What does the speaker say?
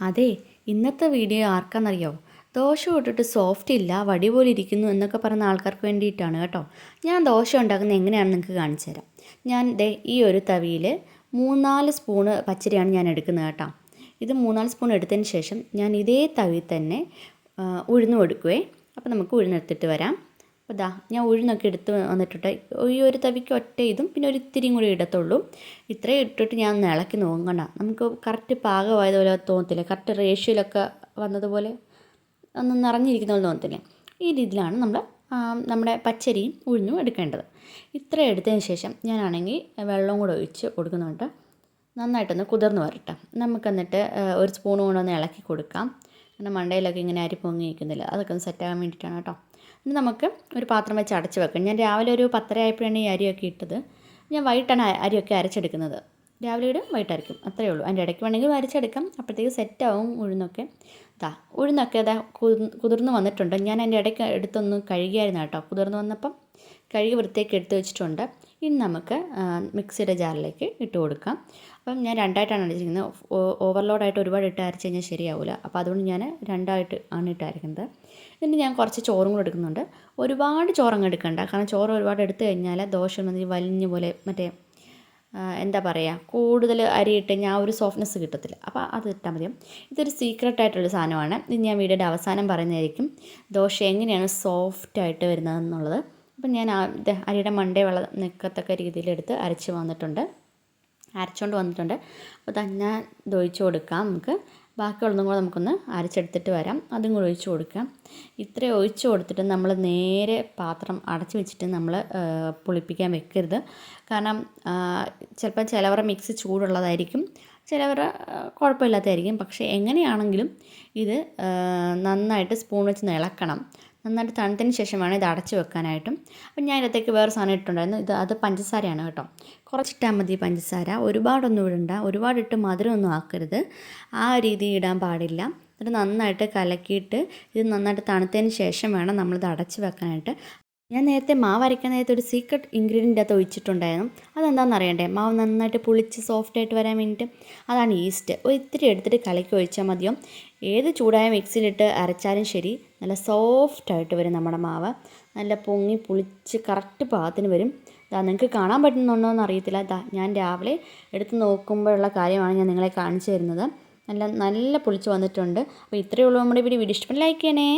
അതെ ഇന്നത്തെ വീഡിയോ ആർക്കാണെന്നറിയോ ദോശ ഇട്ടിട്ട് സോഫ്റ്റ് ഇല്ല വടി പോലെ ഇരിക്കുന്നു എന്നൊക്കെ പറഞ്ഞ ആൾക്കാർക്ക് വേണ്ടിയിട്ടാണ് കേട്ടോ. ഞാൻ ദോശ ഉണ്ടാക്കുന്നത് എങ്ങനെയാണെന്ന് നിങ്ങൾക്ക് കാണിച്ചു തരാം. ഞാൻ ദേ ഈ ഒരു തവിയിൽ മൂന്നാൽ സ്പൂണ് പച്ചരിയാണ് ഞാൻ എടുക്കുന്നത് കേട്ടോ. ഇത് മൂന്നാൽ സ്പൂൺ എടുത്തതിന് ശേഷം ഞാൻ ഇതേ തവി തന്നെ ഉഴുന്നു എടുക്കുവേ അപ്പോൾ നമുക്ക് ഉഴുന്നെടുത്തിട്ട് വരാം. അപ്പോൾ ദാ ഞാൻ ഉഴുന്നൊക്കെ എടുത്ത് വന്നിട്ടുണ്ട്. ഈ ഒരു തവിക്ക് ഒറ്റ ഇതും പിന്നെ ഒരു ഇത്തിരിയും കൂടി ഇടത്തുള്ളൂ. ഇത്രയും ഇട്ടിട്ട് ഞാൻ ഇളക്കി നോക്കണ്ട. നമുക്ക് കറക്റ്റ് പാകമായതുപോലെ തോന്നത്തില്ല. കറക്റ്റ് റേഷ്യോയിലൊക്കെ വന്നതുപോലെ ഒന്ന് നിറഞ്ഞിരിക്കുന്ന പോലെ തോന്നത്തില്ലേ. ഈ രീതിയിലാണ് നമ്മൾ നമ്മുടെ പച്ചരിയും ഉഴുന്നും എടുക്കേണ്ടത്. ഇത്ര എടുത്തതിന് ശേഷം ഞാനാണെങ്കിൽ വെള്ളം കൂടെ ഒഴിച്ച് കൊടുക്കുന്നുണ്ട്. നന്നായിട്ടൊന്ന് കുതിർന്ന് വരട്ടെ. നമുക്ക് എന്നിട്ട് ഒരു സ്പൂൺ കൊണ്ടൊന്ന് ഇളക്കി കൊടുക്കാം. പിന്നെ മണ്ടയിലൊക്കെ ഇങ്ങനെ അരി പൊങ്ങി നിൽക്കുന്നില്ല അതൊക്കെ ഒന്ന് സെറ്റാകാൻ വേണ്ടിയിട്ടാണ് കേട്ടോ. ഇനി നമുക്ക് ഒരു പാത്രം വെച്ച് അടച്ച് വെക്കാം ഞാൻ രാവിലെ ഒരു പത്തര ആയപ്പോഴാണ് ഈ അരിയൊക്കെ ഇട്ടത്. ഞാൻ വൈകിട്ടാണ് അരിയൊക്കെ അരച്ചെടുക്കുന്നത്. രാവിലെ ഇടും വൈകിട്ട് അരയ്ക്കും അത്രയേ ഉള്ളൂ. അതിന്റെ ഇടയ്ക്ക് വേണമെങ്കിൽ അരച്ചെടുക്കാം. അപ്പോഴത്തേക്ക് സെറ്റാവും ഉഴുന്നൊക്കെ. ഇതാ ഉഴുന്നൊക്കെ അതാ കുതിർന്ന് വന്നിട്ടുണ്ട്. ഞാൻ അതിന്റെ ഇടയ്ക്ക് എടുത്തൊന്ന് കഴുകിയായിരുന്നു കേട്ടോ. കുതിർന്ന് വന്നപ്പം കഴുകി വൃത്തിയൊക്കെ എടുത്ത് വെച്ചിട്ടുണ്ട്. ഇനി നമുക്ക് മിക്സിയുടെ ജാറിലേക്ക് ഇട്ട് കൊടുക്കാം. അപ്പം ഞാൻ രണ്ടായിട്ടാണ് അടിച്ചിരിക്കുന്നത്. ഓവർലോഡായിട്ട് ഒരുപാട് ഇട്ട് അരച്ച് കഴിഞ്ഞാൽ ശരിയാവില്ല അപ്പോൾ അതുകൊണ്ട് ഞാൻ രണ്ടായിട്ട് ആണ് ഇട്ട് ഇനി ഞാൻ കുറച്ച് ചോറും കൂടെ എടുക്കുന്നുണ്ട്. ഒരുപാട് ചോറങ്ങ് എടുക്കണ്ട. കാരണം ചോറ് ഒരുപാട് എടുത്തു കഴിഞ്ഞാൽ ദോശ വലിഞ്ഞ പോലെ മറ്റേ എന്താ പറയുക കൂടുതൽ അരി ഇട്ട് ഞാൻ ഒരു സോഫ്റ്റ്നെസ് കിട്ടത്തില്ല. അപ്പോൾ അത് ഇട്ടാൽ മതി ഇതൊരു സീക്രട്ട് ആയിട്ടുള്ള സാധനമാണ്. ഇത് ഞാൻ വീഡിയോയുടെ അവസാനം പറയുന്നതായിരിക്കും. ദോശ എങ്ങനെയാണ് സോഫ്റ്റായിട്ട് വരുന്നതെന്നുള്ളത് അപ്പം ഞാൻ അരിയുടെ മണ്ടേ വെള്ളം നിൽക്കത്തക്ക രീതിയിലെടുത്ത് അരച്ച് വന്നിട്ടുണ്ട്. അരച്ചുകൊണ്ട് വന്നിട്ടുണ്ട്. അപ്പോൾ തന്നെ ഇത് കൊടുക്കാം നമുക്ക്. ബാക്കിയുള്ളതും കൂടെ നമുക്കൊന്ന് അരച്ചെടുത്തിട്ട് വരാം. അതും കൂടെ ഒഴിച്ച് കൊടുക്കാം. ഇത്രയും ഒഴിച്ച് കൊടുത്തിട്ട് നമ്മൾ നേരെ പാത്രം അടച്ചു വെച്ചിട്ട് നമ്മൾ പുളിപ്പിക്കാൻ വെക്കരുത്. കാരണം ചിലപ്പോൾ ചിലവരുടെ മിക്സ് ചൂടുള്ളതായിരിക്കും. ചിലവരുടെ കുഴപ്പമില്ലാത്തതായിരിക്കും. പക്ഷേ എങ്ങനെയാണെങ്കിലും ഇത് നന്നായിട്ട് സ്പൂൺ വെച്ച് ഇളക്കണം നന്നായിട്ട് തണുത്തതിന് ശേഷമാണ് ഇത് അടച്ചു വെക്കാനായിട്ടും. അപ്പം ഞാൻ ഇതിനകത്തേക്ക് വേറെ സാധനം ഇട്ടുണ്ടായിരുന്നു ഇത് അത് പഞ്ചസാരയാണ് കേട്ടോ. കുറച്ചിട്ടാൽ മതി പഞ്ചസാര. ഒരുപാടൊന്നും ഇടണ്ട. ഒരുപാടിട്ട് മധുരമൊന്നും ആക്കരുത്. ആ രീതിയിൽ ഇടാൻ പാടില്ല. എന്നിട്ട് നന്നായിട്ട് കലക്കിയിട്ട് ഇത് നന്നായിട്ട് തണുത്തതിന് ശേഷം വേണം നമ്മളിത് അടച്ച് വെക്കാനായിട്ട്. ഞാൻ നേരത്തെ മാവ് അരയ്ക്കാൻ നേരത്തെ ഒരു സീക്രട്ട് ഇൻഗ്രീഡിയന്റ് അത് ഒഴിച്ചിട്ടുണ്ടായിരുന്നു. അതെന്താണെന്ന് അറിയണ്ടേ? മാവ് നന്നായിട്ട് പുളിച്ച് സോഫ്റ്റ് ആയിട്ട് വരാൻ വേണ്ടിയിട്ട് അതാണ് ഈസ്റ്റ് ഒത്തിരി എടുത്തിട്ട് കലക്കി ഒഴിച്ചാൽ മതിയോ? ഏത് ചൂടായ മിക്സിയിലിട്ട് അരച്ചാലും ശരി നല്ല സോഫ്റ്റ് ആയിട്ട് വരും നമ്മുടെ മാവ്. നല്ല പൊങ്ങി പുളിച്ച് കറക്റ്റ് പാകത്തിന് വരും. ഇതാ നിങ്ങൾക്ക് കാണാൻ പറ്റുന്നുണ്ടോ എന്ന് അറിയത്തില്ല. ഇതാ ഞാൻ രാവിലെ എടുത്ത് നോക്കുമ്പോഴുള്ള കാര്യമാണ് ഞാൻ നിങ്ങളെ കാണിച്ചു തരുന്നത്. നല്ല നല്ല പുളിച്ച് വന്നിട്ടുണ്ട്. അപ്പോൾ ഇത്രയേ ഉള്ളൂ നമ്മുടെ വീഡിയോ. വീഡിയോ ഇഷ്ടപ്പെട്ട് ലൈക്ക് ചെയ്യണേ.